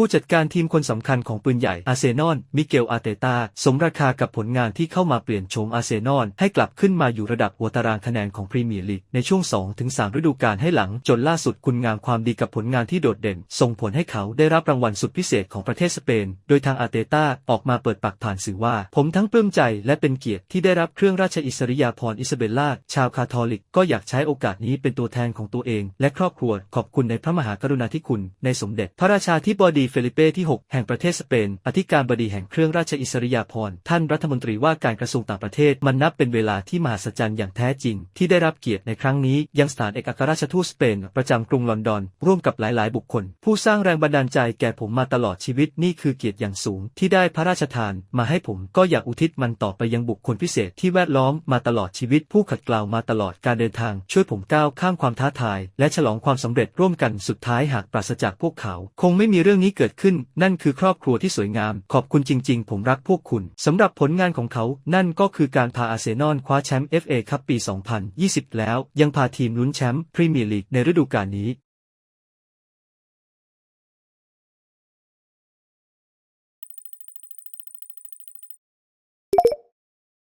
ผู้จัดการทีมคนสำคัญของปืนใหญ่อาเซนอลมิเกลอาเตตาสมราคากับผลงานที่เข้ามาเปลี่ยนโฉมอาเซนอลให้กลับขึ้นมาอยู่ระดับหัวตารางคะแนนของพรีเมียร์ลีกในช่วง 2-3 ฤดูกาลให้หลังจนล่าสุดคุณงามความดีกับผลงานที่โดดเด่น ส่งผลให้เขาได้รับรางวัลสุดพิเศษของประเทศสเปน โดยทางอาเตตาออกมาเปิดปากผ่านสื่อว่า ผมทั้งปลื้มใจและเป็นเกียรติที่ได้รับเครื่องราชอิสริยาภรณ์อิซาเบลล่าชาวคาทอลิกก็อยากใช้โอกาสนี้เป็นตัวแทนของตัวเอง และครอบครัวขอบคุณในพระมหากรุณาธิคุณในสมเด็จพระราชาธิบดีเฟลิเป้ที่ 6 แห่งประเทศสเปน อธิการบดีแห่งเครื่องราชอิสริยาภรณ์ ท่านรัฐมนตรีว่าการกระทรวงต่างประเทศ มันนับเป็นเวลาที่มหัศจรรย์อย่างแท้จริง ที่ได้รับเกียรติในครั้งนี้ ยังสถานเอกอัครราชทูตสเปน ประจำกรุงลอนดอน ร่วมกับหลาย ๆ บุคคล ผู้สร้างแรงบันดาลใจแก่ผมมาตลอดชีวิต นี่คือเกียรติอย่างสูง ที่ได้พระราชทาน มาให้ผม ก็อยากอุทิศมันต่อไปยังบุคคลพิเศษที่แวดล้อมมาตลอดชีวิต ผู้ขัดเกลามาตลอดการเดินทาง ช่วยผมก้าวข้ามความท้าทาย และฉลองความสำเร็จร่วมกัน สุดท้ายหากปราศจากพวกเขา คงไม่มีเรื่องนี้เกิดขึ้น นั่นคือครอบครัวที่สวยงาม ขอบคุณจริง ๆ ผมรักพวกคุณสำหรับผลงานของเขา นั่นก็คือการพาอาร์เซนอลคว้าแชมป์ FA คัพปี 2020 แล้ว ยังพาทีมลุ้นแชมป์พรีเมียร์ลีกในฤดูกาลนี้